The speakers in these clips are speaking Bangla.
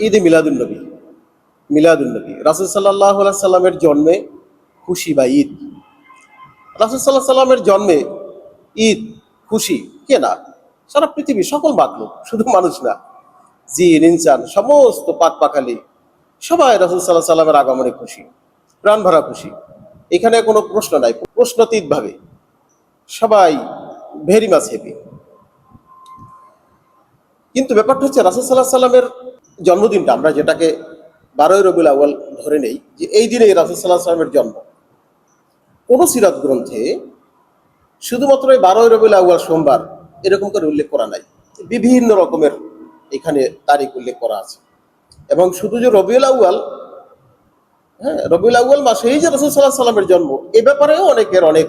ঈদে মিলাদুন্নবী মিলাদুন্নবী রাসুল সাল্লাহ সাল্লামের জন্মে খুশি বা ঈদ? রাসুল সাল্লাহ সাল্লামের জন্মে ঈদ, খুশি কে না? সারা পৃথিবী সকল মাকলুক শুধু মানুষ না। জিন, ইনসান, সমস্ত পাক পাখালি সবাই রাসুল সাল্লাহ সাল্লামের আগমনে খুশি, প্রাণ ভরা খুশি। এখানে কোনো প্রশ্ন নাই প্রশ্নতীত ভাবে সবাই ভেরি মাছ হ্যাপি কিন্তু ব্যাপারটা হচ্ছে রাসুল সাল্লাহ সাল্লামের জন্মদিনটা আমরা যেটাকে বারোই রবিউল আউ্য়াল ধরে নেই, যে এই দিনে রাসুল সাল্লাহ সাল্লামের জন্ম। কোন সিরাত গ্রন্থে শুধুমাত্র এই বারোই রবিউল আউ্য়াল সোমবার এরকম করে উল্লেখ করা নাই। বিভিন্ন রকমের এখানে তারিখ উল্লেখ করা আছে। এবং শুধু যে রবিউল আউ্য়াল হ্যাঁ রবিউল আউ্য়াল মাসেই যে রসুল সাল্লাহ সাল্লামের জন্ম, এ ব্যাপারেও অনেকের অনেক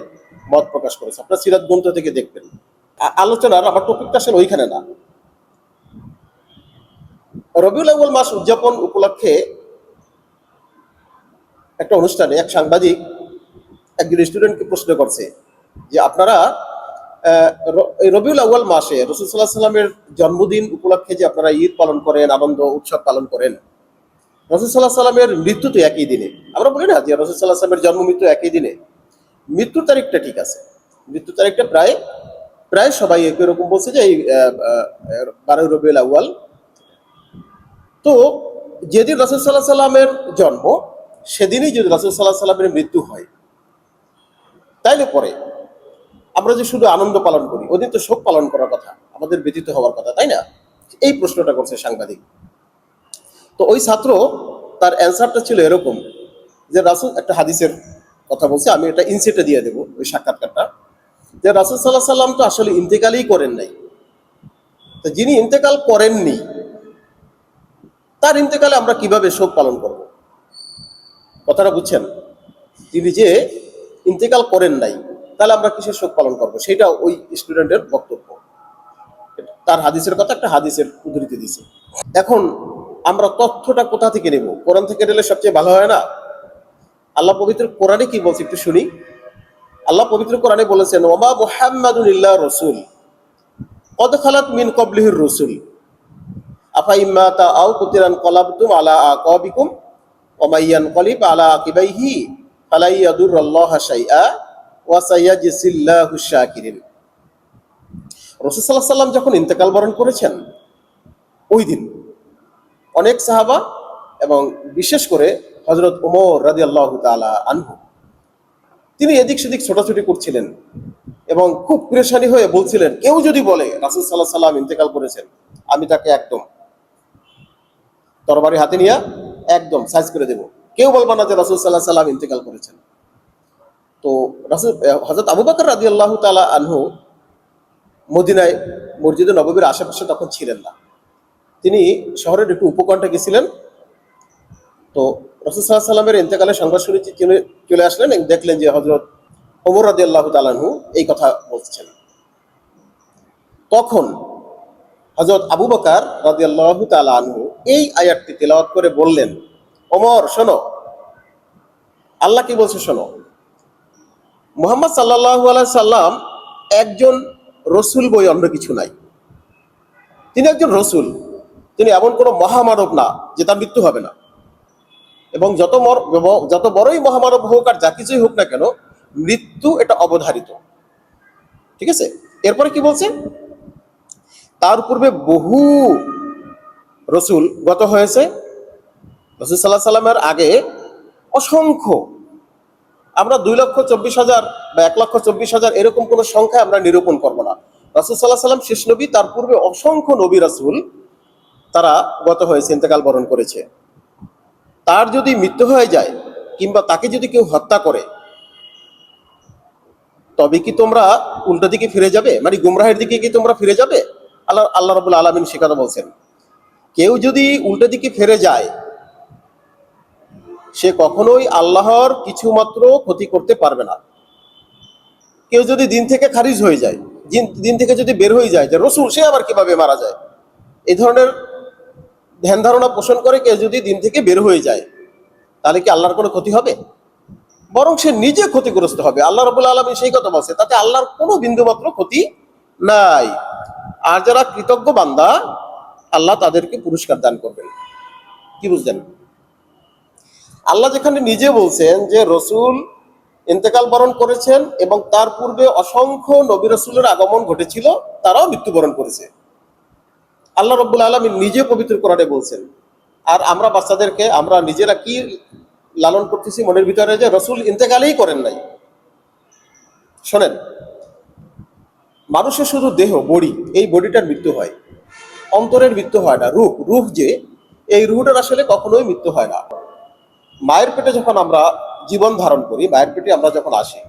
মত প্রকাশ করেছে। আপনার সিরাত গ্রন্থ থেকে দেখবেন। আলোচনার আমার টপিকটা আসলে ওইখানে না। রবিউল আউ্য়াল মাস উদযাপন উপলক্ষে একটা অনুষ্ঠানে এক সাংবাদিক একজন স্টুডেন্টকে প্রশ্ন করছে যে আপনারা রবিউল আউ্য়াল মাসে রসুল সাল্লাহ সাল্লামের জন্মদিন উপলক্ষে যে আপনারা ঈদ পালন করেন, আনন্দ, উৎসব পালন করেন, রসুল সাল্লাহ সাল্লামের মৃত্যু তো একই দিনে। আমরা বলি না যে রসুল সাল্লাহ সাল্লামের জন্ম মৃত্যু একই দিনে। মৃত্যুর তারিখটা ঠিক আছে। মৃত্যুর তারিখটা প্রায় প্রায় সবাই একই রকম বলছে যে এই বারোই রবিউল আউ্য়াল তো যেদিন রাসুল সাল্লাহ সাল্লামের জন্ম, সেদিনই যদি রাসুল সাল্লাহ সাল্লামের মৃত্যু হয়। তাইলে পরে আমরা যে শুধু আনন্দ পালন করি, ওদিন তো শোক পালন করার কথা, আমাদের ব্যতীত হওয়ার কথা, তাই না? এই প্রশ্নটা করছে সাংবাদিক। তো ওই ছাত্র, তার অ্যান্সারটা ছিল এরকম যে রাসুল, একটা হাদিসের কথা বলছে, আমি এটা ইনসেটে দিয়ে দেবো, ওই সাক্ষাৎকারটা। যে রাসুল সাল্লাহ সাল্লাম তো আসলে ইন্তেকালই করেন নাই। তো যিনি ইন্তেকাল করেননি তার ইন্তেকালে আমরা কীভাবে শোক পালন করব? কথাটা বুঝছেন? তিনি যে ইন্তেকাল করেন নাই, তাহলে আমরা কিসের শোক পালন করব? সেটা ওই স্টুডেন্টের বক্তব্য। তার হাদিসের কথা একটা হাদিসের উদ্ধৃতি দিছে এখন আমরা তথ্যটা কোথা থেকে নেব? কোরআন থেকে নিলে সবচেয়ে ভালো হয় না? আল্লাহ পবিত্র কোরআনে কি বলছে একটু শুনি। আল্লাহ পবিত্র কোরআনে বলেছেন, ওমা মুহাম্মাদুল ইল্লাহ রসুল, কদ খালাত মিন কবলিহির রসুল। আফা ইম্মাতা আও কুতিরান কলাবতুম আলা আকাবিকুম ওমাইয়ান কলিব আলা আকিবাইহি ফালাই ইয়াদুরুল্লাহ শাইআ ওয়া সাইয়াজসিল্লাহু শাকিরিন। রাসূল সাল্লাল্লাহু যখন ইন্তেকাল বরণ করেছেন, ওই দিন অনেক সাহাবা এবং বিশেষ করে হযরত ওমর রাদিয়াল্লাহু তাআলা আনহু, তিনি এদিক সেদিক ছোটাছুটি করছিলেন এবং খুব পরেশানি হয়ে বলছিলেন, কেউ যদি বলে রাসূল আলাইহি সাল্লাম ইন্তেকাল করেছেন, আমি তাকে একদম তরবারি হাতে নিয়ে একদম সাইজ করে দেব। কেউ বলবা না যে রাসুল সাল্লাহ সাল্লাম ইন্তেকাল করেছেন। তো রাসুল হজরত আবু বাকর রাজি আল্লাহ তালা আনহু মদিনায়, মসজিদে নববীর আশেপাশে তখন ছিলেন না। তিনি শহরের একটু উপকণ্ঠে গেছিলেন। তো রসুল সাল্লাহ সাল্লামের ইন্তেকালের সংবাদ শুনে চলে আসলেন এবং দেখলেন যে হজরত ওমর রাজি আল্লাহ তালানহু এই কথা বলছেন। তখন হজরত আবু বকার রাদিয়াল্লাহু তাআলা আনহু এই আয়াতটি তেলাওয়াত করে বললেন, ওমর, শোনো। আল্লাহ কি বলছে, শোনো। মোহাম্মদ আলাইহি সাল্লাম একজন রসুল বই অন্য কিছু নাই। তিনি একজন রসুল। তিনি এমন কোনো মহামানব না যে তার মৃত্যু হবে না। এবং যত যত বড়ই মহামানব হোক আর যা কিছুই হোক না কেন, মৃত্যু এটা অবধারিত। ঠিক আছে? এরপরে কি বলছে? তার পূর্বে বহু রসুল গত হয়েছে? রসুল সাল্লাহ সাল্লামের আগে অসংখ্য, আমরা দুই লক্ষ চব্বিশ হাজার বা এক লক্ষ চব্বিশ হাজার এরকম কোনো সংখ্যা আমরা নিরূপণ করব না। রসুল সাল্লাহ সাল্লাম শেষ নবী, তার পূর্বে অসংখ্য নবী রাসুল তারা গত হয়েছে, ইন্তেকাল বরণ করেছে। তার যদি মৃত্যু হয়ে যায় কিংবা তাকে যদি কেউ হত্যা করে, তবে কি তোমরা উল্টো দিকে ফিরে যাবে? মানে গুমরাহের দিকে কি তোমরা ফিরে যাবে? আল্লাহ আল্লাহ রবুল আলমিন সে কথা বলছেন। কেউ যদি উল্টো দিকে ফেরে যায়, সে কখনোই আল্লাহর কিছু মাত্র ক্ষতি করতে পারবে না। কেউ যদি দিন থেকে খারিজ হয়ে যায়, দিন- থেকে যদি বের হয়ে যায়, যে রসুল, সে আবার কীভাবে মারা যায়? এই ধরনের ধ্যান ধারণা পোষণ করে কেউ যদি দিন থেকে বের হয়ে যায়, তাহলে কি আল্লাহর কোনো ক্ষতি হবে? বরং সে নিজে ক্ষতিগ্রস্ত হবে। আল্লাহ রবুল্লা আলমী সেই কথা বলছে, তাতে আল্লাহর কোনো বিন্দু মাত্র ক্ষতি নাই। আর যারা কৃতজ্ঞ বান্দা আল্লাহ তাদেরকে পুরস্কার দান করবেন। কি বুঝলেন? আল্লাহ যেখানে নিজে বলছেন যে, রসুল ইন্তেকাল বরণ করেছেন এবং তার পূর্বে অসংখ্য নবী রসুলের আগমন ঘটেছিল, তারাও মৃত্যুবরণ করেছে। আল্লাহ রব্বুল আলমী নিজে পবিত্র কোরআনে বলছেন, আর আমরা বাচ্চাদেরকে, আমরা নিজেরা কি লালন করতেছি মনের ভিতরে যে, রসুল ইন্তেকালেই করেন নাই? শোনেন, মানুষের শুধু দেহ, বডি, এই বডিটার মৃত্যু হয়। অন্তরের মৃত্যু হয় না, রূপ রূপ যে, এই রুহটার আসলে কখনোই মৃত্যু হয় না। মায়ের পেটে যখন আমরা জীবন ধারণ করি, মায়ের পেটে আমরা যখন আসি,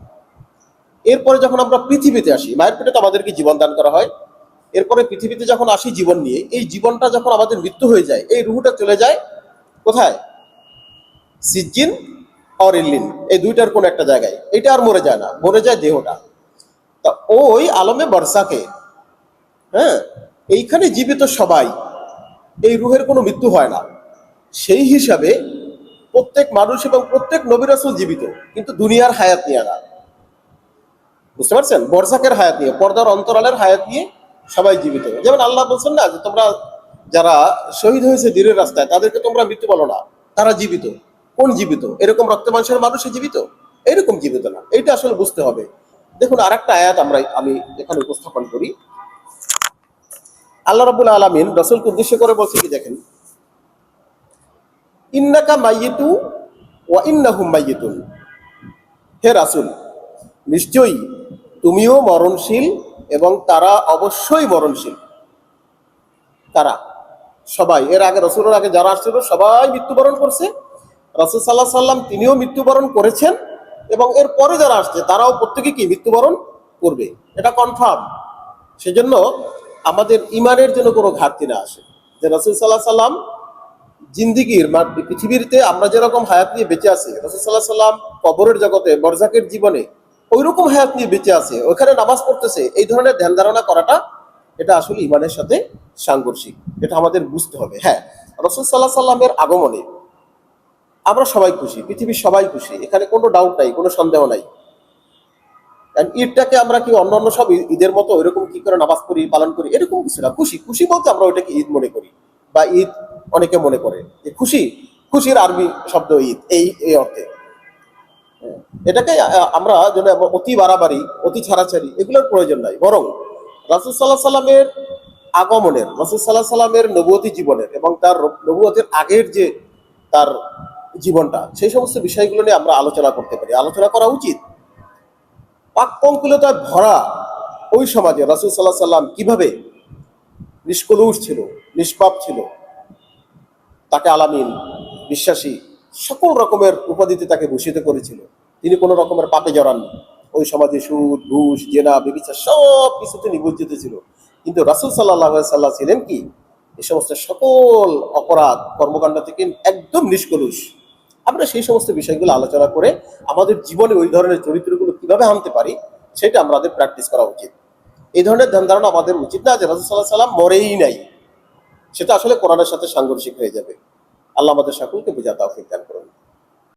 এরপরে যখন আমরা পৃথিবীতে আসি, মায়ের পেটে তো আমাদেরকে জীবন দান করা হয়, এরপরে পৃথিবীতে যখন আসি জীবন নিয়ে, এই জীবনটা যখন আমাদের মৃত্যু হয়ে যায়, এই রুহটা চলে যায় কোথায়? সিজ্জিন অর ইল্লিন, এই দুইটার কোন একটা জায়গায়। এটা আর মরে যায় না, মরে যায় দেহটা। তা ওই আলমে বর্ষাকে হ্যাঁ এইখানে জীবিত সবাই, এই রুহের কোনো মৃত্যু হয় না। সেই হিসাবে প্রত্যেক মানুষ এবং প্রত্যেক নবীর জীবিত, কিন্তু দুনিয়ার হায়াত নিয়ে না। বুঝতে পারছেন? বর্ষাকের হায়াত নিয়ে, পর্দার অন্তরালের হায়াত নিয়ে সবাই জীবিত। যেমন আল্লাহ বলছেন না যে তোমরা যারা শহীদ হয়েছে দীরের রাস্তায়, তাদেরকে তোমরা মৃত্যু বলো না। তারা জীবিত। কোন জীবিত? এরকম রক্ত মাংসের মানুষই জীবিত? এরকম জীবিত না। এইটা আসলে বুঝতে হবে। দেখুন আর একটা আয়াত আমরা, আমি এখানে উপস্থাপন করি। আল্লাহ রাবুল আলমিন রসুলকে উদ্দেশ্য করে বলছে কি দেখেন? ইন্নাকা মাইয়েতু ওয়া ইন্নাহুম মাইয়েতুন। হে রাসুল, নিশ্চয়ই তুমিও মরণশীল এবং তারা অবশ্যই মরণশীল। তারা সবাই, এর আগে রসুলের আগে যারা আসছিল, সবাই মৃত্যুবরণ করছে। রসুল সাল্লাহ সাল্লাম তিনিও মৃত্যুবরণ করেছেন এবং এর পরে যারা আসছে, তারাও প্রত্যেকে কি? মৃত্যুবরণ করবে। এটা কনফার্ম সেজন্য আমাদের ইমানের জন্য কোনো ঘাটতি না আসে। যে রসুল সাল্লাহ সাল্লাম জিন্দিগির পৃথিবীতে আমরা যেরকম হায়াত নিয়ে বেঁচে আছি, রসুল সাল্লাহ সাল্লাম কবরের জগতে বরজাকের জীবনে ওই রকম হায়াত নিয়ে বেঁচে আছে ওখানে নামাজ পড়তেছে, এই ধরনের ধ্যান ধারণা করাটা এটা আসলে ইমানের সাথে সাংঘর্ষিক। এটা আমাদের বুঝতে হবে। হ্যাঁ রসুল সাল্লাহ সাল্লামের আগমনে আমরা সবাই খুশি, পৃথিবীর সবাই খুশি, এখানে কোনো ডাউট নাই, কোনো সন্দেহ নাই। ঈদটাকে আমরা কি অন্যান্য সব ঈদের মতো ওইরকম কি করে নামাজ করি পালন করি? এরকম কিছু না। খুশি খুশি বলতে আমরা ওইটাকে ঈদ মনে করি। বা ঈদ অনেকে মনে করে যে খুশি। খুশির আরবি শব্দ ঈদ এই এই অর্থে। হ্যাঁ, এটাকে আমরা যেন অতি বাড়াবাড়ি অতি ছাড়াছাড়ি এগুলোর প্রয়োজন নাই। বরং রাসুল সাল্লাহ সাল্লামের আগমনের রাসুল সাল্লাহ সাল্লামের নবতী জীবনের এবং তার নবুয়তের আগের যে তার জীবনটা সেই সমস্ত বিষয়গুলো নিয়ে আমরা আলোচনা করতে পারি। আলোচনা করা উচিত। পাকপঙ্কুলতায় ভরা ওই সমাজে রাসুল সাল্লাহ সাল্লাম কীভাবে নিষ্কলুষ ছিল, নিষ্পাপ ছিল, তাকে আলামিন বিশ্বাসী সকল রকমের উপাধিতে তাকে ভূষিত করেছিল। তিনি কোনো রকমের পাপে জড়াননি ওই সমাজে সুদ, ঘুষ, জেনা, বেবিচার সব কিছুতে নিবজ্জিত ছিল। কিন্তু রাসুল সাল্লাহ সাল্লাহ ছিলেন কি? এই সমস্ত সকল অপরাধ কর্মকাণ্ড থেকে একদম নিষ্কলুষ। আমরা সেই সমস্ত বিষয়গুলো আলোচনা করে আমাদের জীবনে ওই ধরনের চরিত্রগুলো কীভাবে আনতে পারি, সেটা আমাদের প্র্যাকটিস করা উচিত। এই ধরনের ধ্যান ধারণা আমাদের উচিত না যে রাসুল সাল্লাহ সাল্লাম মরেই নাই। সেটা আসলে কোরআনের সাথে সাংঘর্ষিক হয়ে যাবে। আল্লাহ আমাদের সকলকে বোঝা তাও দান করুন।